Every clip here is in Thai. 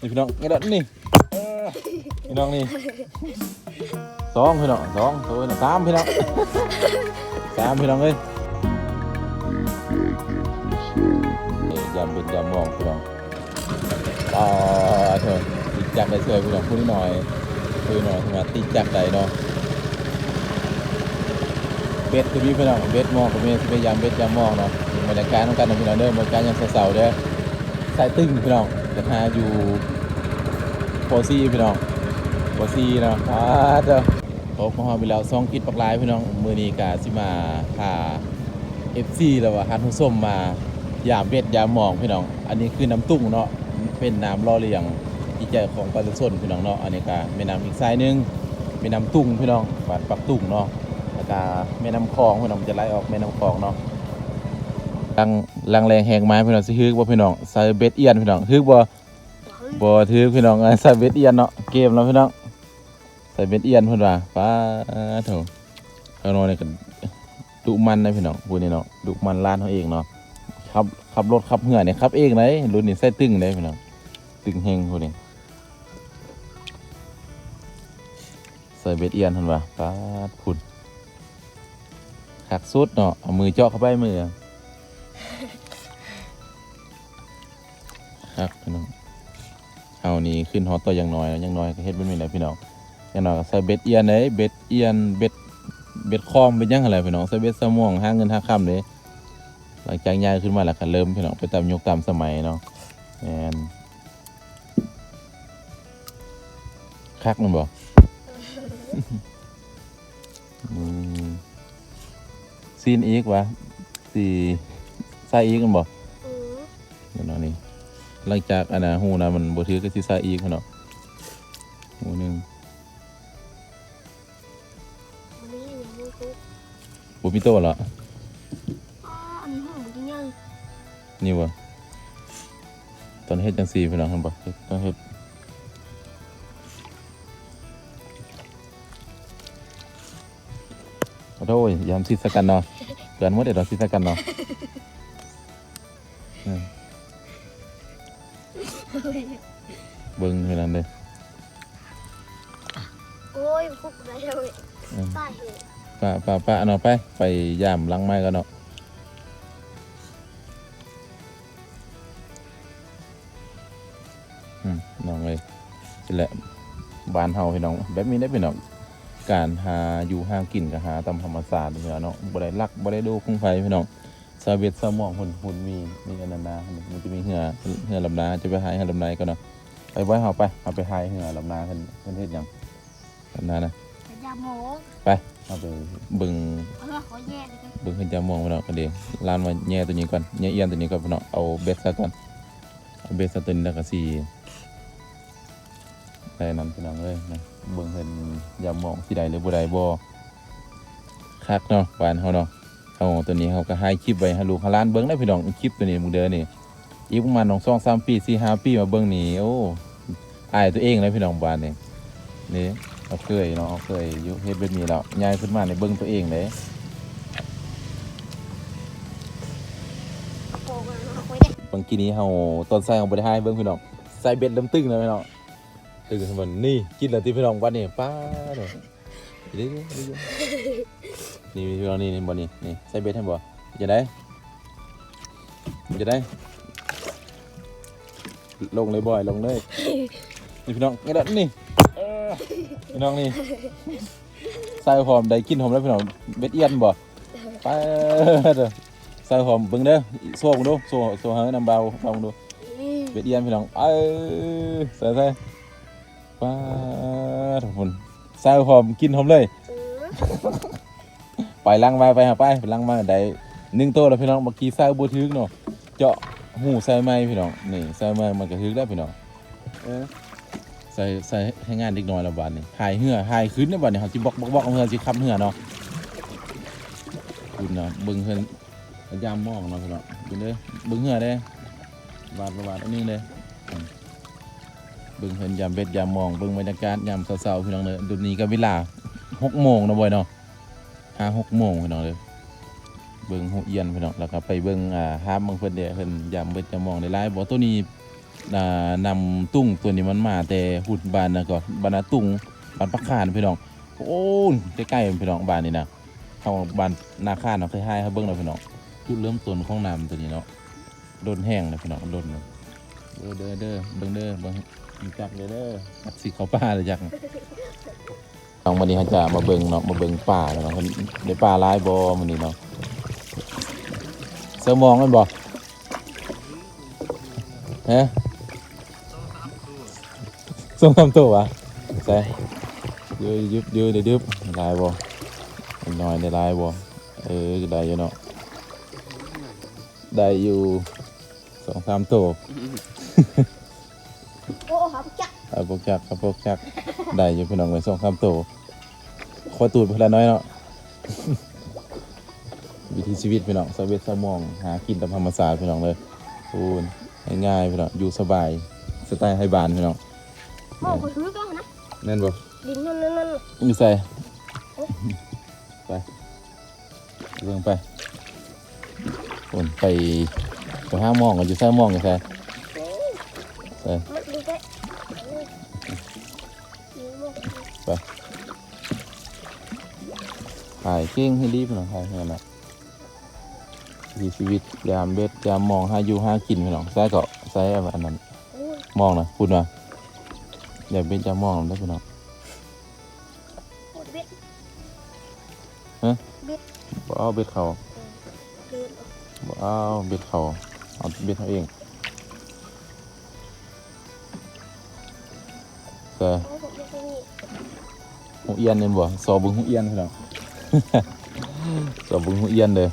นี่พี่น้องไงดัดนี่พี่น้องนี่สองพี่น้องสองตัวนี่สามพี่น้องสามพี่น้องเลยยำเป็นยำมองพี่น้องอ่าเถอะตีจักได้ช่วยพี่น้องพูดหน่อยพูดหน่อยทำไมาตีจักได้เนาะเบ็ดตัวนี้พี่น้องเบ็ดมองกับเมียพยายามเบ็ดยำมองเนาะบรรยากาศของการทำพี่น้องเด้อบรรยากาศยามเสาร์ๆเด้อสายตึงพี่น้อง จะหาอยู่โปซี่พี่น้องโปซี่นะอ่าเจ้าตกมาฮอไปแล้วซองคิดปักลายพี่น้องมือนี้กาสิมาพา FC แล้วว่าฮันทุส้มมายามเบ็ดยามหมองพี่น้อง อันนี้คือน้ำตุ้งเนาะเป็นน้ำล่อเลี้ยงที่ใจของปลาส้นพี่น้องเนาะอันนี้ก็แม่น้ำอีกสายหนึงแม่น้ำตุ้งพี่น้องบาดปักตุ้งเนาะแล้วก็แม่น้ำคลองพี่น้องจะไหลออกแม่น้ำคลองเนาะ ลังลังแรงแหงไม้พี่น้องสิฮึกบ่พี่น้องใส่เบ็ดเอียนพี่น้องฮึกบ่บ่ถือพี่น้องใส่เบ็ดเอียนเนาะเกมแล้วพี่น้องใส่เบ็ดเอียนเพิ่นว่าป้าโถข้างนอกนี่ก็ดุมันนะพี่น้องพูดนี่เนาะดุมันร้านเขาเองเนาะขับขับรถขับเหือเนี่ยขับเองเลยรุ่นนี้ใส่ตึงเลยพี่น้องตึงเฮงพูดนี่ใส่เบ็ดเอียนเพิ่นว่าป้าดพุ่นคักสุดเนาะเอามือเจาะเข้าไปมือ ครับพี่น้องเฮานี่ขึ้นฮอตตัวอย่างน้อยนะอย่างน้อยก็เฮ็ดเป็นมีแหละพี่น้องอย่างน้อยก็ใส่เบ็ดเอียนเด้เบ็ดเอียนเบ็ดเบ็ดคอมเป็นหยังอะไรพี่น้องใส่เบ็ดสมองหาเงินหาค่ำเด้หลังจากย้ายขึ้นมาแล้วก็เริ่มพี่น้องไปตามยุคตามสมัยเนาะแม่นคักมันบ่อืมซีนอีกวะสีใส่อีกกันบ่อืมเดี๋ยวเนาะนี่ หลังจากอันน่ะหูนะมันบ่ถือก็สิใส่อีกพุ่นเนาะหูหนึงวันนี้ยังไม่รู้บ่มีโตแล้วอ๋ออันนี้ห้องมันยังนี่บ่ตอนเฮ็ดจังซี่พี่น้องเห็นบ่ตอนเฮ็ดขอโทษยามสิสกันเนาะเกินหมดเด้ดอกสิสกันเนาะ ห็นป้าป้าป้าเนาะไป ไปย่ามหลังไม้กันเนาะอืมน้องเลยสิแหละบ้านเฮาพี่น้อง แบบนี้ได้พี่น้อง การหาอยู่หากินก็หาตามธรรมศาสตร์พี่น้องเนาะบ่ได้ลักบ่ได้ดูคงไฟพี่น้องสาเวตสมองหุ่นหุ่นมีมีอันนั้นนะมันจะมีเหือเหือลำนาจะไปหาเหือลำนาก็เนาะไปไว้เฮาไปเอาไปหาเหือลำนาเพิ่นเพิ่นเฮ็ดหยังลำนานะแต่ยาหมองไป เอาไปเบิ่งเออขอแย่เลยกันเบิ่งขึ้นจะมองไปเนาะก็เดีลานมาแย่ตัวนี้ก่อนแย่เอียนตัวนี้ก่อนพี่เนาะเอาเบสซะก่อนเอาเบสซะตัวนี้แล้วก็สีได้นั้นพี่น้องเอ้ยนะเบิ่งเพิ่นอย่ามองสิได้หรือบ่ได้บ่คักเนาะบ้านเฮาเนาะเฮาตัวนี้เฮาก็ให้คลิปไว้ให้ลูกให้หลานเบิ่งได้พี่น้องคลิปตัวนี้มึงเด้อนี่อีกประมาณ2 2 3ปี4 5ปีมาเบิ่งนี่โอ้อายตัวเองเลยพี่น้องบ้านนี่นี่ เอาเคยเนาะเอาเคยยู่เฮ็ดแบบนี้แล้วย้ายขึ้นมาในเบิ่งตัวเองเลยบางทีนี้เฮาตอนใส่เฮาบ่ได้ให้เบิ่งพี่น้องใส่เบ็ดลำตึงนะพี่น้องตึงมันนี่กินแล้วที่พี่น้องวันนี้ป้าเด้อนี่พี่น้องนี่นี่บ่นี่นี่ใส่เบ็ดให้บ่จะได้จะได้ ลงเลยบ่อยลงเลยนี่พี่น้องไงดัดนี่ เออพี่น้องนี่ใส่หอมได้กินหอมแล้วพี่น้องเบ็ดเอียนบ่ป้าเด้อใส่หอมเบิ่งเด้อโซ่เบิ่งดูโซ่โซ่ให้น้ำเบาลองดูเบ็ดเอียนพี่น้องเอ้ยใส่ใส่ป้าทุกคนใส่หอมกินหอมเลยไปล้างมาไปหาไปไปล้างมาได้หนึ่งโตแล้วพี่น้องเมื่อกี้ใส่บัวทึกเนาะเจาะหูใส่ไม้พี่น้องนี่ใส่ไม้มันก็ทึกได้พี่น้องเออ ใส่ใส่ให้งานเด็กน้อยและบาดนี่หายเหือหายขึ้นในบาดนี่เขาสิบอกบอกบอกเอาเหือสิคับเหือเนาะคุณเนาะเบิ่งเพิ่นพยายามมองเนาะพี่น้องเบิ่งเด้อเบิ่งเหือเด้บาดบาดอันนี้เด้เบิ่งเห็นยามเบ็ดยามมองเบิ่งบรรยากาศยามเช้าๆพี่น้องเด้อเดุนี้ก็เวลาหกโมงนะบ่อยเนาะห้าหกโมงพี่น้องเด้อเบิ่งหูเอียนพี่น้องแล้วก็ไปเบิ่งอ่าห้ามเบิ่งเพิ่นเด้อเพิ่นยามเบ็ดยามมองได้หลายบ่ตัวนี้ นำตุ้งตัวนี้มันมาแต่หุ่นบ้านนะก่อนบ้านาตุ้งบ้านปักขานพี่น้องโอ้ยใกล้ๆพี่น้องบ้านนี่นะเขาบ้านนาคานเนาะเคยให้เขาเบิ่งแล้วพี่น้องจุดเริ่มต้นของน้ำตัวนี้เนาะโดนแห้งนะพี่น้องโดนเลยเด้อเด้อเด้อเบิ่งเด้อเบิ่งจักเด้อเด้อจักสิเขาป่าเลยจักน้องวันนี้เขาจะมาเบิ่งเนาะมาเบิ่งป่าเนาะเพิ่นป่าหลายบ่มื้อนี้เนาะเสือมองกันบ่ฮะ งคำตัววะใช่ยืดยืดยืดเดี๋ยวดึบลายบ่อีกหน่อยได้ลายบ่เออได้อยู่เนาะได้อยู่สองสามตัวโอ้ครับจักเอาพวกจักเอาพวกจักได้อยู่พี่น้องไปสองสามตัวขอตูดเพื่อนน้อยเนาะวิถีชีวิตพี่น้องสวีทสมอง หากินตามธรรมชาติพี่น้องเลยพูนง่ายๆพี่น้องอยู่สบายสไตล์ไฮบานพี่น้อง โอ้คนถือก็นะแน่นบ่ดินนั่นนั่นนั่นอยู่ใส่ไปเรื่องไปคนไปไปห้ามองกันอยู่ใส่มองกันใส่ใส่มันดีแค่ยืมบอกถ่ายเก่งให้รีบหน่อยถ่ายให้นะมีชีวิตยามเบ็ดยามมองหาอยู่หากินพี่น้องใส่ก็ใส่อันนั้นโอ้ยมองนะพูดว่า อย่าเป็นจะมองได้พี่น้องโคตรเบ็ดบ่เอาเบ็ดเขาเดินบ่เอาเบ็ดเขาเอาเบ็ดเขาเองแต่โอ้ผมยังไม่มีหูเอียนเนี่ยบ่สอบบึงหูเอียนพี่น้องสอบบึงหูเอียนเลย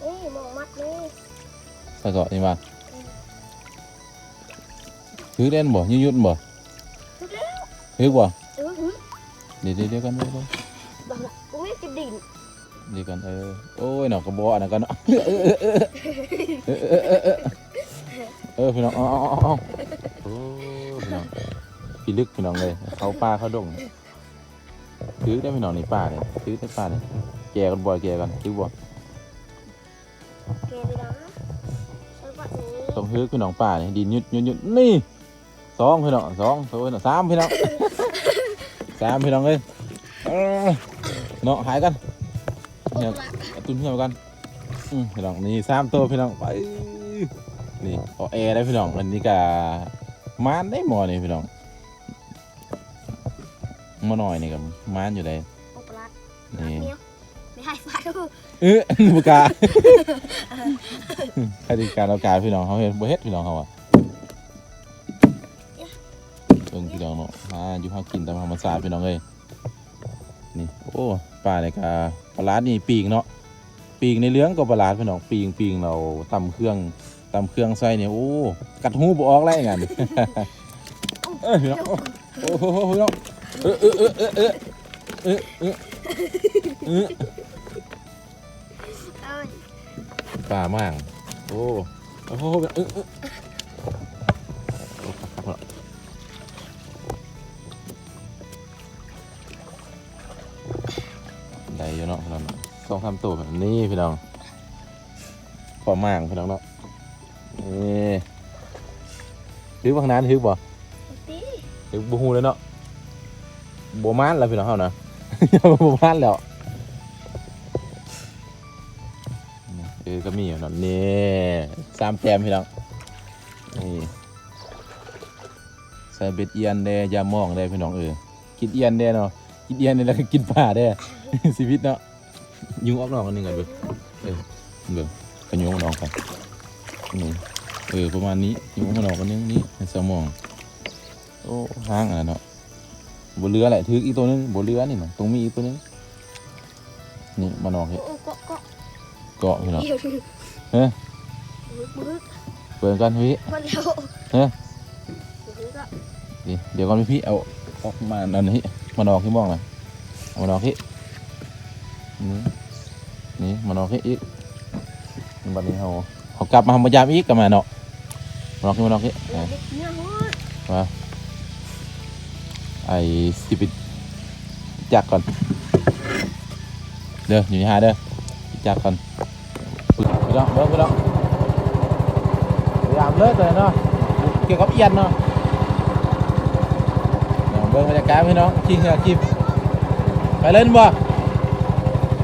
เอ้ยมองมัดเลยถ้าก็นี่มา ถือเล่นบ่ยืดยุดบ่ทุกแล้วถือบ่เออหือเดี๋ยวเดี๋ยวเดี๋ยวกันเดี๋ยวกันบังละโอ้ยกระดิ่งเดี๋ยวกันเออโอ้ยหนอกกระบอกอันนั้นกันเนาะเออเออเออเออเออพี่น้องเอาเอาเอาเอาโอ้พี่น้องพี่ลึกพี่น้องเลยเขาป่าเขาดงถือได้พี่น้องนี่ป่าเนี่ยถือได้ป่าเนี่ยแก่กันบ่อยแก่กันถือบ่แกเลยนะใช่ปะนี้ต้องถือพี่น้องป่าเนี่ยดินยุดยุดยุดนี่ สองพี่น้องสองสองพี่น้องสามพี่น้องสามพี่น้องเลยเออเนาะหายกันโอ้เนี่ยละเอาตุ้นเหี่ยวกันอืมพี่น้องนี่สามตัวพี่น้องไปนี่ขอแอร์ได้พี่น้องอันนี้ก็มานได้หมอนี่พี่น้องมาหน่อยนี่กับมานอยู่เลยโอ้ปลานี่เนี้ยไม่ให้ฟ้าดูเออบุกาใครดีการเอาการพี่น้องเขาเห็นบ่เฮ็ดพี่น้องเขาอะ น้องเนาะมาอยู่หากินตามธรรมชาติพี่น้องเอ้ยนี่โอ้ปลาเนี่ยก็ปลาร้านี่ปีกเนาะปีกในเลื้องก็ปลาร้าพี่น้องปีงปีงเราตำเครื่องตำเครื่องใส่เนี่ยโอ้กัดหูบออกแล้วงั้นเอ้ยเน้องโอ้โหพี่น้องเออเออเออเออเออเออเออเออป่ามากโอ้โอ้โหเออเออ้อยู่เนาะพี่น้องสองสามตัวแบบนี้พี่น้องพอมากพี่น้องเนาะนี่ถือบางนานถือบ่ตีถือบูฮูเลยเนาะบัวมานแล้วพี่น้องเขานะบัวมานแล้วเออก็มีอยู่เนาะนี่สามแต้มพี่น้องนี่ใส่เบ็ดเอียนเด้ยามองเด้พี่น้องเออกินเอียนเด้เนาะกินเอียนเด้แล้วก็กินปลาเด้ ชีวิตเนาะยุงออกนอกกันหนึ่งกันเบิ่งเออเบิ่งก็ยุงออกนอกกันนี่เออประมาณนี้ยุงออกนอกกันนึงนี่ให้สมองโอ้ห้างอะเนาะบนเรือแหละถืออีกตัวนึงบนเรือนี่นะตรงมีอีกตัวนึงนี่มานอกเห็ดโอ้เกาะเกาะเกาะพี่น้องเดี๋ยวเฮ้ยบึกบึกเปิดกันพี่มันแล้วเฮ้ยบึกก็นี่เดี๋ยวก่อนพี่พี่เอาออกมาอันนี้มานอกที่มองนะเอามานอกที่ นี่นี่มานอกที่อีกบัดนี้เขาเขากลับมาทำมายามอีกกลับมาเนาะมานอกที่มานอกที่เดี๋ยวเด็กมาไอ้สิบิจักก่อนเด้ออยู่นี่หาเด้อจักก่อนปึ๊บพี่น้องเบิ้งพี่น้องพยายามเลิกเลยเนาะเกี่ยวกับเอียนเนาะเบิ้งบรรยากาศพี่น้องขี้เหงือขี้ไปเล่นบ่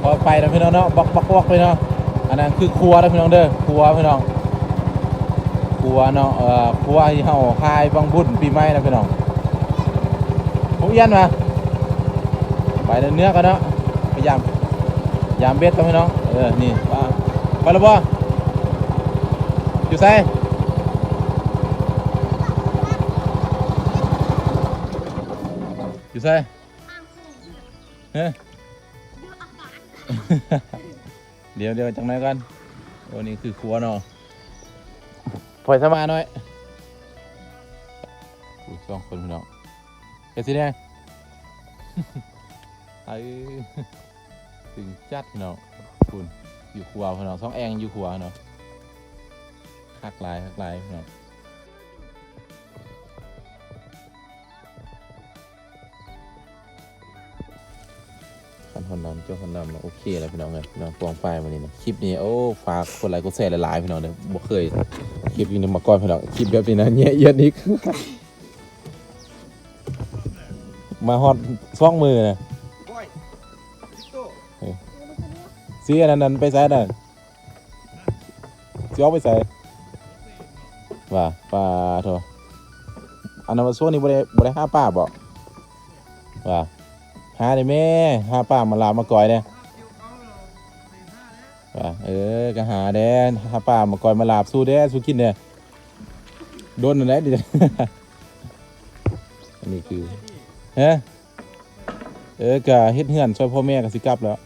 พอไปนะพี่น้องเนาะบอกบอกบอกไปเนาะอันนั้นคือครัวนะพี่น้องเด้อครัวพี่น้องครัวเนาะเอ่อครัวที่เฮาคายบังบุญปีใหม่นะพี่น้องผมเอียนมาไปเนื้อกันเนาะพยายามยามเบ็ดกันพี่น้องเออนี่ว่าไปแล้วบ่อยู่ไสอยู่ไสเฮ้ เดี๋ยวเดี๋ยวจังไหนกันโอ้นี่คือครัวเนาะปล่อยสมาหน่อยอุ้ยสองคนพี่น้องเฮ็ดสิแดงไอ้ถึงจัดพี่น้องคุณอยู่ครัวพี่น้องสองแองอยู่ครัวเนาะหักลายหักลายพี่น้อง คันคนดำเจ้าคนดำนะโอเคแล้วพี่น้องเลยพี่น้องปองไฟมานี่นะคลิปนี้โอ้ฝากคนไลค์กดแชร์หลายๆพี่น้องเด้อบ่เคยคลิปนี้มาก่อนพี่น้องคลิปแบบนี้นะเงี้ยเอียนอีกมาฮอดซ่องมือนะบอยติ๊กโต้ซื้ออันนั้นนั้นไปใส่นั่นซื้ออาไปใส่ว่าป้าโทอันนั้นมาส่วนนี้บ่ได้บ่ได้ห้าป้าบ่ว่า หาได้แม่หาป้ามาลามาก่อยเนี่ยว่าเออก็หาแด้หาป้ามาก่อยมาลาบสู้แด้สู้กินเนี่ยโดนนั่นแหละดิอันนี้คือฮะเออก็เฮ็ดเฮือนช่วยพ่อแม่ก็สิกลับแล้ว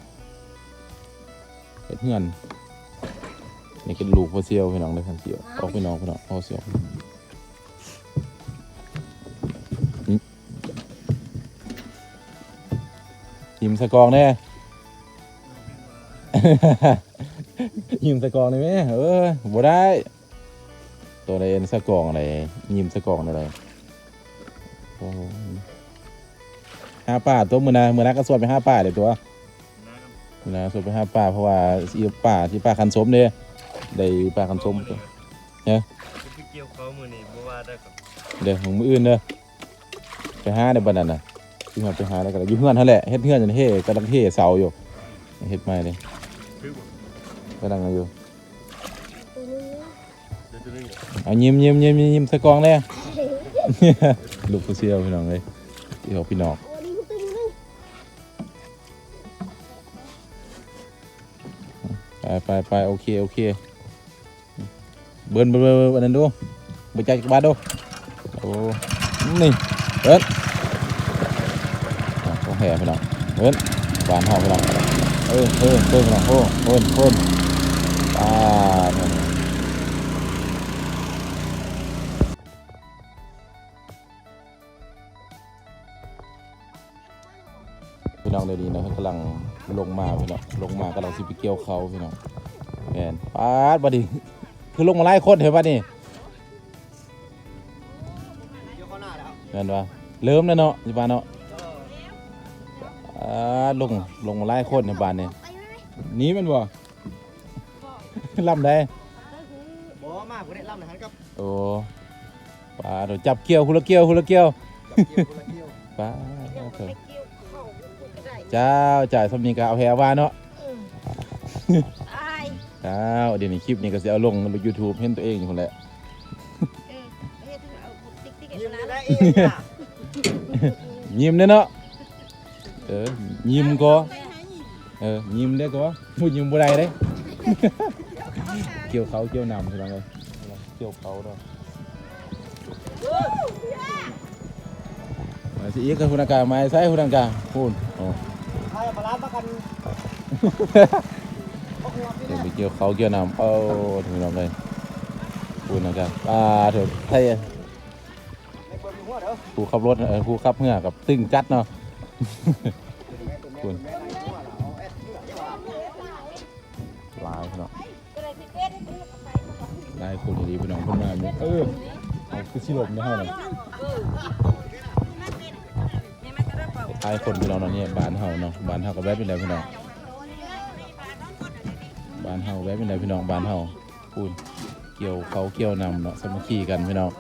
เฮ็ดเฮือนนี่คือลูกพ่อเซียวพี่น้องเลยพันเซียวออกพี่น้องพี่น้องพ่อเซียว ยิ้มสะกองแน่ ยิ้มสะกองได้ไหมเออบ่ได้ ตัวใดเอ็นสะกองอะไรยิ้มสะกองอะไรโอ้โหห้าป้าตัวมือนามือนาก็สวดไปห้าป้าเลยตัวนะสุดไปหาป้าเพราะว่าอีป้าที่ป้าคันสมเด้ได้ป้าคันสมจะไปเกี่ยวเขามือนี่บ่ว่าได้กับเด้อของมืออื่นเด้อไปหาในบ้านนั้นน่ะ ที่มาไปหาแล้วก็อยู่เฮือนนั่นแหละเฮ็ดเฮือนจนเฮ่กำลังเฮ่เสาอยู่เฮ็ดใหม่เลยกำลังอยู่เดี๋ยวจะนึงเอายิ้มยิ้มยิ้มยิ้มสะกองแน่ลูกผู้เชี่ยวพี่น้องเลยที่เขาพี่น้องไปไปไปโอเคโอเคเบิ้นเบิ้นเบิ้นเบิ้นอันนั้นดูไปจ่ายจักบาทดูโอ้นี่เบิ้น อะต้องแห่พี่น้องเบิ้นบานหอมพี่น้องเออเออเออพี่น้องโอ้โอนโอนอ่าพี่น้องเลยดีนะกำลังลงมาพี่น้องลงมากำลังสิไปเกี่ยวเขาพี่น้องแมนปาดบัดนี้คือลงมาไล่คนเห็นป่ะนี่เยวเขาหน้าแล้วแม่นว่าเริ่มแล้วเนาะที่บานเนาะ อ่าลงลงมาไล่คนในบ้านนี่ไปไหมหนี้มันบ่ ลำได้บ่มาบ่ได้ล่ำนะฮันกับโอ้ปลาเดี๋ยวจับเกี่ยวคุละเกี่ยวคุละเกี่ยวเกี่ยวคนละเกี่ยวปลาเดี๋ยวเถไปอะเกี่ยวเข้าก็ได้เจ้าจ่ายสำนีกเอาแฮว่าเนาะตายเจ้าเดี๋ยวนี้คลิปนี้ก็สิเอาลงลง YouTube เห็นตัวเองอยู่คนแหละเออเฮ็ดให้เอาติ๊กติ๊กยิ้มกันได้นะเองอะยิ้มเด้อเนาะ เออยิ้มก็เออยิ้มได้ก็พูดยิ้มบ่ได้เด้ เกี่ยวเขาเกี่ยวนำพี่น้องเลยเกี่ยวเขาเนาะมาสิอีกกับคุณอากาศมาใส่คุณอากาศพูดโอ้ใครมาล้างประกันบ่หัวพี่เดี๋ยวนะไปเกี่ยวเขาเกี่ยวนำเอาถึงน้องเลยพูดอากาศอ่าเถอะไทยไอ้เบิ่งหัวเด้อผู้ขับรถเออผู้ขับเหือกับตึงจัดเนาะ คุณแม่ตัวแม่ตัวแม่หัวล่ะเอาแอดเสื้อเดี๋ยวว่าลายพี่น้องก็เนเพิ่นมาก่อนลายคนดีพี่น้องคนมาเนี่ยเออเอาคือชิลมนะฮะเนี่ยลายคนพี่น้องเนาะเนี่ยบ้านเฮาเนาะบ้านเฮากับแวะไปแล้วพี่น้องบ้านเฮาแวะเป็นไดพี่น้องบ้านเฮาพูนเกี่ยวเขาเกี่ยวนำเนาะสมัคคีกันพี่น้อง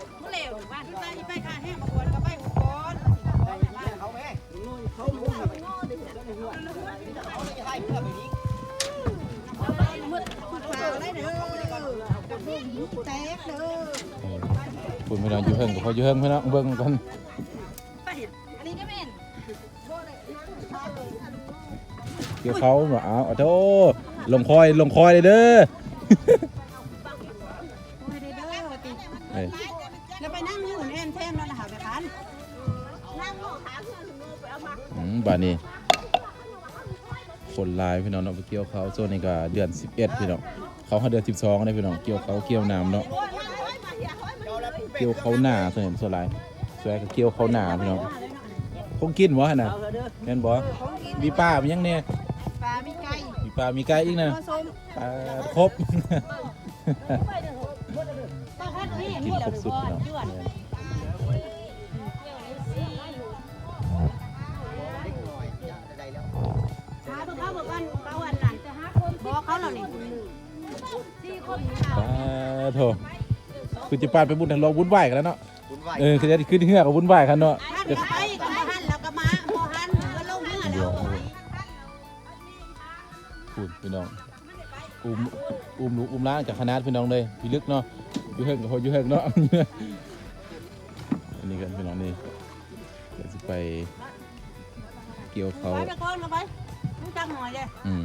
น้องอยู่เฮิงก็พออยู่เฮิงพี่น้องเบิ่งกันไปเห็นอันนี้ก็แม่นเกี่ยวเขาเนาะเอาเอาโธ่ลงคอยลงคอยเลยเด้อโอ้ยเด้อเด้อติเอ้ยแล้วไปนั่งอยู่แอนเทมแล้วนะหาไปคันนั่งโง่ขาเพื่อนหนูไปเอามาอืมบ้านนี้คนหลายพี่น้องเนาะไปเกี่ยวเขาโซนนี้ก็เดือน 11 พี่น้องเขาเขาเดือน 12เลยพี่น้องเกี่ยวเขาเกี่ยวน้ำเนาะ เกี่ยวเขาหนาส่วนใหญ่ส่วนหลายส่วนก็เกี่ยวเขาหนาพี่น้องคงกินบ่หั่นน่ะแม่นบ่มีป้ามีหยังเนี่ยปลามีไก่มีปลามีไก่อีกนะปลาครบกินครบสุดพี่น้องหาเบิ่งเขาเบิ่งกันานนั้นจะบอกเขาแล้วนี่สี่คนนี่ค่ะปลาโถ คือจะปลาไปบุญทะเลาะบุญไหวกันแล้วเนาะบุญไหวเออคือจะขึ้นเหือกกับบุญไหวกันเนาะท่านก็ไปกับมาหันแล้วก็มาพอหันก็ลงเรือเดี๋แล้ยววพูดพี่น้องอุ้มอุ้มลูกอุ้มล้างจากคณะพี่น้องเลยพี่ลึกเนาะอยู่เฮิงกับพออยู่เฮิงเนาะ อันนี้กันพี่น้องนี่เดี๋ยวจะไปเกี่ยวเขาไปไปก่อนมาไปรู้จักหน่อยเลยอืม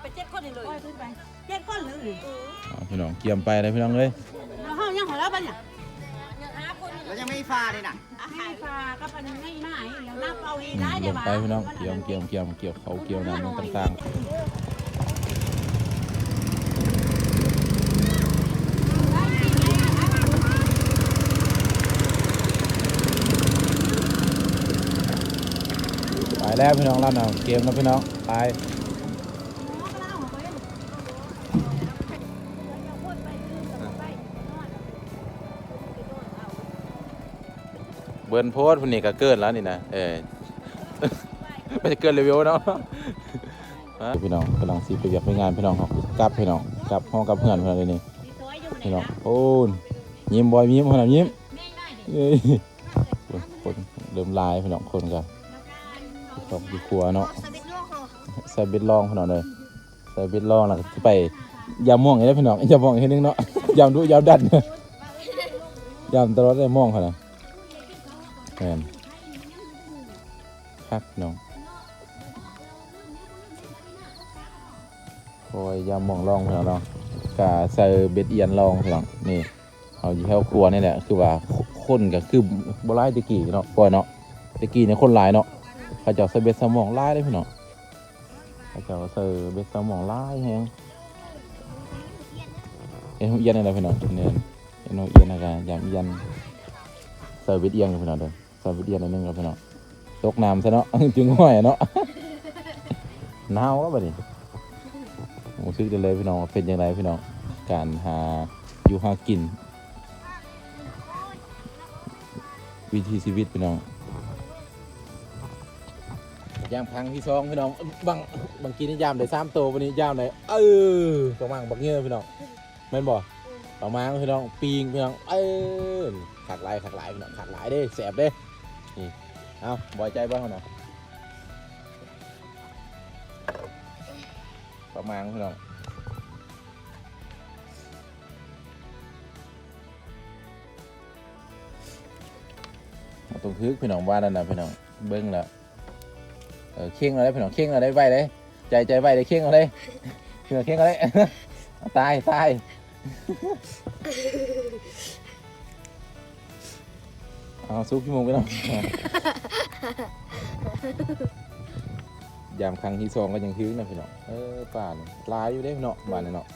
ไปเจ็ดคนนี่เลยขึ้นไปเจ็ดคนเลยเอาพี่น้องเกี่ยมไปเลยพี่น้องเลย บ้านเนี่ยแล้วยังไม่ฟาเลยน่ะอาหารปลาก็เป็นง่ายง่ายอย่างน้ำเปล่าอีอืมได้ลเดี๋ยวงมาไปพี่น้องเกี่ยมเกี่ยมเกี่ยมเกี่ยวเขาเกี่ยวน้ำต่างๆไปแล้วพี่น้องร้านเอาเกมนะพี่น้องไป เบิร์นโพสต์พวกนี้ก็เกินแล้วนี่นะเออไม่จะเกินเลเวลเนาะพี่น้องกำลังซีไปเวียกไปงานพี่น้องครับกลับพี่น้องกลับห้องกับเพื่อนเพื่อนเลยนี่พี่น้องโอ้นยิ้มบอยยิ้มขนาดยิ้มเอ้ยคนเริ่มลายพี่น้องคนกันตกอยู่ครัวเนาะใส่เบ็ดลองพี่น้องเลยใส่เบ็ดลองแล้วก็ไปยามม่วงอีกแล้พี่น้องยามม่วงอีกทีนึงเนาะยามดูยามดันยามตลอดได้ม่วงขนาด แมนคักน้องคอยยามมองลองพี่น้องเนาะกาใส่เบ็ดเอียนลองพี่น้องนี่เอาอยู่แถวครัวนี่แหละคือว่าคนก็คือบ่หลายตะกี้เนาะก่อนเนาะตะกี้เนี่ยคนหลายเนาะเขาจ้าใส่เบ็ดสมองลายเลยพี่น้องเขาจ้าใส่เบ็ดสมองลายแฮงเอ็นเอียนนี่แหละพี่น้องเนี่ยเอ็นเอียนนะกันยามเอียนใส่เบ็ดเอียนพี่น้องเด้อ ใส่เบ็ดเอียนนิดนึงครับพี่น้องตกน้ำซะเนาะ จึงห้อยเนาะหนาวก็บัดนี้ผมซื้อได้เลยพี่น้องเป็นยังไงพี่น้องการหาอยู่หากิน วิธีชีวิตพี่น้องยามครั้งที่สองพี่น้องบางบางกีนี่ยามได้สามตัววันนี้ยามได้เออประมาณบักเงี้ยพี่น้องแม่นบ่ประมาณพี่น้องปีงพี่น้องเออขักหลายขักหลายพี่น้องขักหลายเด้แสบเด้ นี่เอาบ่อยใจบ้างนะประมาณพี่น้องตรงทึกพี่น้องว่านั่นนะพี่น้องเบิ้งแล้วเออเข่งเอาได้พี่น้องเข่งเอาได้ไว้เลยใจใจไว้เลยเข่งเอาได้พี่น้องเข่งเอาได้ตายตาย เอาซุกขี้มุงไปน้องยามครั้งที่สองก็ยังทึกนะพี่น้องเออป่านลายอยู่ได้พี่น้องบ้านนี่เนาะ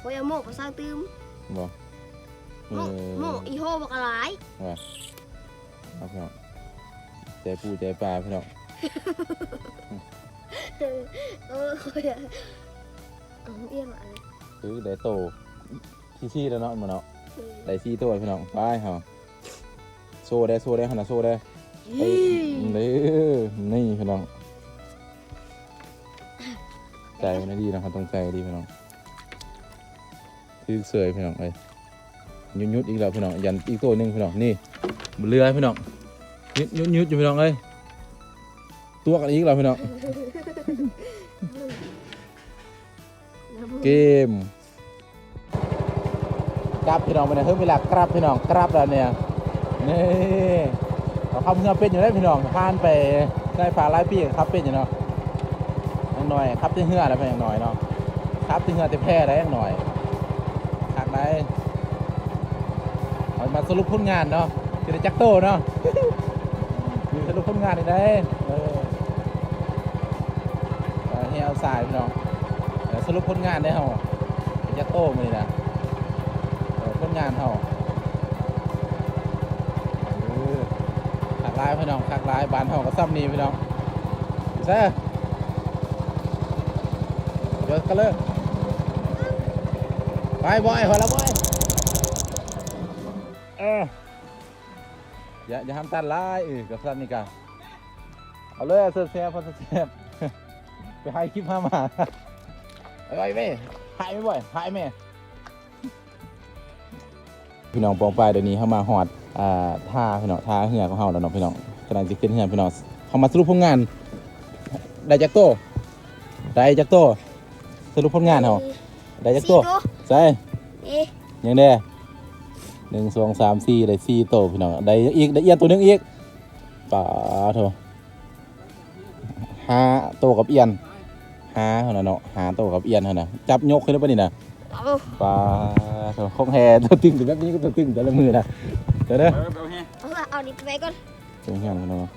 โอ้ยโมกภาษาตืมบ่เอโมอโมอีโฮบอกอะไรเอาพี่น้องใจปูใจปลาพี่น้องเออโอ้ยเอาเอี้ยนอะไรคือได้โตที่ซี่แล้วเนาะมันเนาะได้ซี่ตัวพี่น้องไปเฮา โซ่ได้โซ่ได้ขนาดโซ่ได้เอ้ยนี่นี่พี่น้องใจมันดีนะครับต้องใจดีพี่น้องคือเสยพี่น้องเอ้ยยุดยุดอีกแล้วพี่น้องยันอีกตัวหนึ่งพี่น้องนี่บนเรือพี่น้องยุดยุดยุดอยู่พี่น้องเอ้ยตัวกันอีกแล้วพี่น้องเกมกลับพี่น้องไปนะเฮ้ยเวลากลับพี่น้องกลับแล้วเนี่ย นี่เราขับเรือเป็นอยู่แล้พี่น้องผ่านไปได้ฟ้าหลายปีก็ขับเป็นอยู่เนาะยังหน่อยครับที่เหือแล้วเพียงหน่อยเนาะครับที่เหือที่แพร่ได้ยังหน่อยหักได้เอามาสรุปผลงานเนาะจะได้จักโตเนาะมีสรุปผลงานอีกได้เออเอาให้เอาสายพี่น้องสรุปผลงานได้เฮาเป็นจักโตมานี่นะผลงานเฮาเอ หักลายพี่น้องหักลายบานเฮาก็ซ้ำนี่พี่น้องเซ่เดี๋ยวก็เลิกไปบอยพอแล้วบอยเอออย่าอย่าทำตันไล่เออกับสัตว์นี่กันเอาเลยเสิร์ฟแซ่บพอเสิร์ฟแซ่บไปให้คลิปห้ามาไปไปแม่หายไม่บ่อยหายแม่พี่น้องปองไปายเดี๋ยวนี้เข้ามาหอดอ่าท่าพี่น้องท่าเหือของเฮาแล้วเนาะพี่น้องกำลังจะขึ้นเหือพี่น้องเขามาสรุปผลงาน ได้จักโตได้จักโตสรุปผลงานเหรอได้จักตัวสี่ใช่นี่ยังได้หนึ่งสองสามสี่ได้สี่ตัวพี่น้องได้อีกได้เอียนตัวหนึงอีกป่าเถอะห้าตัวกับเอียนห้าเท่านั้นเนาะห้าตัวกับเอียนเท่านั้นจับยกขึ้นได้ปะนี่นะเอาป่าเถอะคงแห่ตัวตึงแต่แบบนี้ก็ตัวตึงแต่ละมือนะ เดี๋ยวเด้อเอาละเอานี่ไปก่อนเป็นยังไงเนาะ